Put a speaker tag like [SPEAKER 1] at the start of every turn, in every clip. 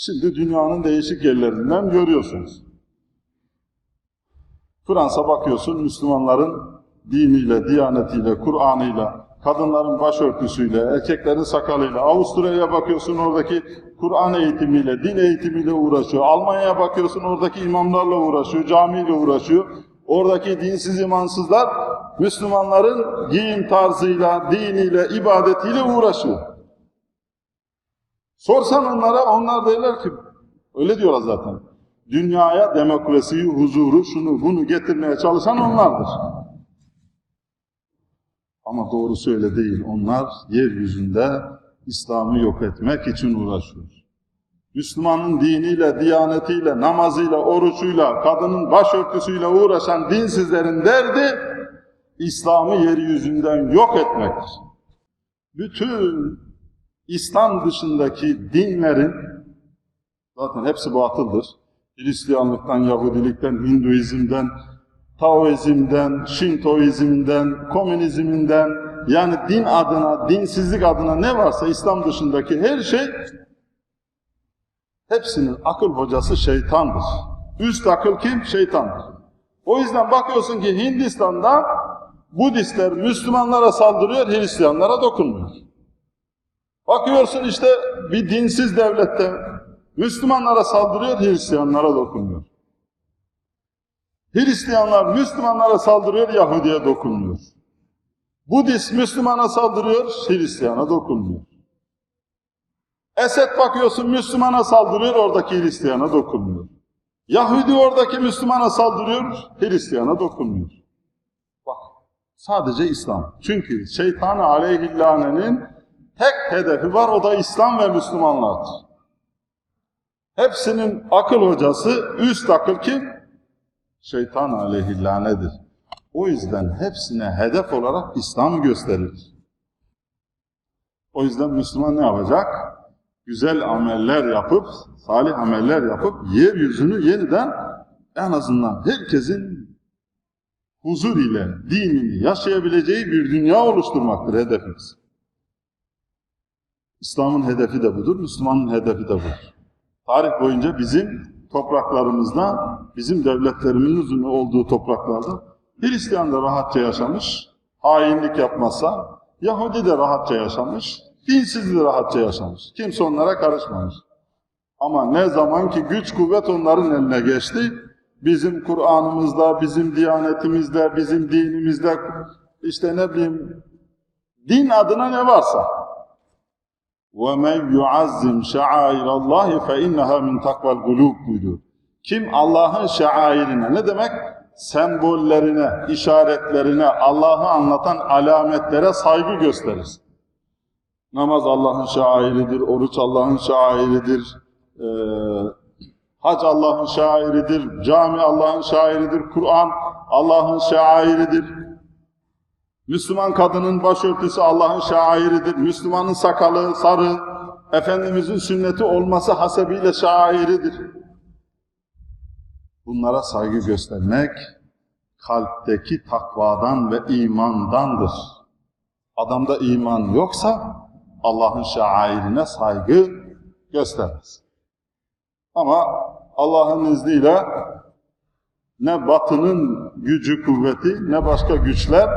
[SPEAKER 1] Şimdi dünyanın değişik yerlerinden görüyorsunuz. Fransa bakıyorsun Müslümanların diniyle, diyanetiyle, Kur'an'ıyla, kadınların başörtüsüyle, erkeklerin sakalıyla. Avusturya'ya bakıyorsun oradaki Kur'an eğitimiyle, din eğitimiyle uğraşıyor. Almanya'ya bakıyorsun oradaki imamlarla uğraşıyor, camiyle uğraşıyor. Oradaki dinsiz imansızlar Müslümanların giyim tarzıyla, diniyle, ibadetiyle uğraşıyor. Sorsan onlara, onlar derler ki, öyle diyorlar zaten. Dünyaya demokrasiyi, huzuru, şunu bunu getirmeye çalışan onlardır. Ama doğrusu öyle değil. Onlar yeryüzünde İslam'ı yok etmek için uğraşıyor. Müslümanın diniyle, diyanetiyle, namazıyla, oruçuyla, kadının başörtüsüyle uğraşan dinsizlerin derdi, İslam'ı yeryüzünden yok etmektir. Bütün İslam dışındaki dinlerin, zaten hepsi batıldır. Hristiyanlıktan, Yahudilikten, Hinduizm'den, Taoizm'den, Şintoizm'den, komünizm'inden, yani din adına, dinsizlik adına ne varsa İslam dışındaki her şey, hepsinin akıl hocası şeytandır. Üst akıl kim? Şeytandır. O yüzden bakıyorsun ki Hindistan'da Budistler Müslümanlara saldırıyor, Hristiyanlara dokunmuyor. Bakıyorsun işte bir dinsiz devlette Müslümanlara saldırıyor, Hristiyanlara dokunmuyor. Hristiyanlar Müslümanlara saldırıyor, Yahudi'ye dokunmuyor. Budist Müslümana saldırıyor, Hristiyana dokunmuyor. Esed bakıyorsun Müslümana saldırıyor, oradaki Hristiyana dokunmuyor. Yahudi oradaki Müslümana saldırıyor, Hristiyana dokunmuyor. Bak, sadece İslam. Çünkü şeytan aleyhillanenin tek hedefi var, o da İslam ve Müslümanlardır. Hepsinin akıl hocası, üst akıl kim? Şeytan aleyhillanedir. O yüzden hepsine hedef olarak İslam gösterilir. O yüzden Müslüman ne yapacak? Güzel ameller yapıp, salih ameller yapıp, yeryüzünü yeniden en azından herkesin huzur ile dinini yaşayabileceği bir dünya oluşturmaktır hedefimiz. İslam'ın hedefi de budur, Müslümanın hedefi de budur. Tarih boyunca bizim topraklarımızda, bizim devletlerimizin olduğu topraklarda Hristiyan da rahatça yaşamış, hainlik yapmazsa, Yahudi de rahatça yaşamış, dinsiz de rahatça yaşamış. Kimse onlara karışmamış. Ama ne zaman ki güç kuvvet onların eline geçti, bizim Kur'an'ımızda, bizim diyanetimizde, bizim dinimizde, işte ne bileyim, din adına ne varsa, وَمَنْ يُعَزِّمْ شَعَائِرَ اللّٰهِ فَاِنَّهَا مِنْ تَقْوَى الْقُلُوبِ buyuruyor. Kim Allah'ın şairine, ne demek? Sembollerine, işaretlerine, Allah'ı anlatan alametlere saygı gösterir. Namaz Allah'ın şairidir, oruç Allah'ın şairidir, ee, hac Allah'ın şairidir, cami Allah'ın şairidir, Kur'an Allah'ın şairidir. Müslüman kadının başörtüsü Allah'ın şairidir. Müslümanın sakalı, sarı, Efendimizin sünneti olması hasebiyle şairidir. Bunlara saygı göstermek, kalpteki takvadan ve imandandır. Adamda iman yoksa, Allah'ın şairine saygı göstermez. Ama Allah'ın izniyle ne batının gücü, kuvveti, ne başka güçler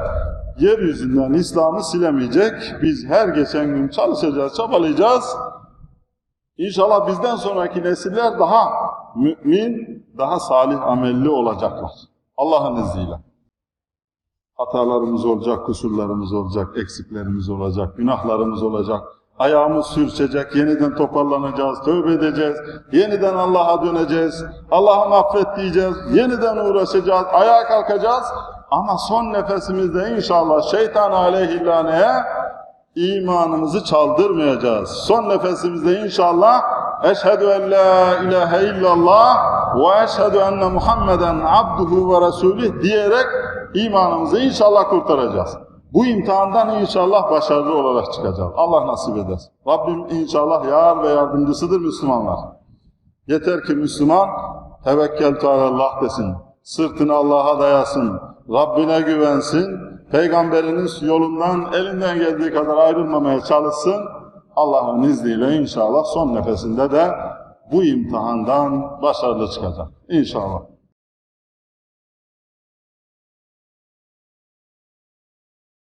[SPEAKER 1] yeryüzünden İslam'ı silemeyecek. Biz her geçen gün çalışacağız, çabalayacağız. İnşallah bizden sonraki nesiller daha mümin, daha salih amelli olacaklar. Allah'ın izniyle. Hatalarımız olacak, kusurlarımız olacak, eksiklerimiz olacak, günahlarımız olacak. Ayağımız sürçecek, yeniden toparlanacağız, tövbe edeceğiz, yeniden Allah'a döneceğiz, Allah'ım affet diyeceğiz, yeniden uğraşacağız, ayağa kalkacağız. Ama son nefesimizde inşallah şeytan aleyhillaneye imanımızı çaldırmayacağız. Son nefesimizde inşallah eşhedü en la ilahe illallah ve eşhedü enne Muhammeden abduhu ve resulih diyerek imanımızı inşallah kurtaracağız. Bu imtihandan inşallah başarılı olarak çıkacağız. Allah nasip eder. Rabbim inşallah yar ve yardımcısıdır Müslümanlar. Yeter ki Müslüman tevekkeltu Allah desin. Sırtını Allah'a dayasın. Rabbine güvensin. Peygamberinin yolundan elinden geldiği kadar ayrılmamaya çalışsın. Allah'ın izniyle inşallah son nefesinde de bu imtihandan başarılı çıkacak. İnşallah.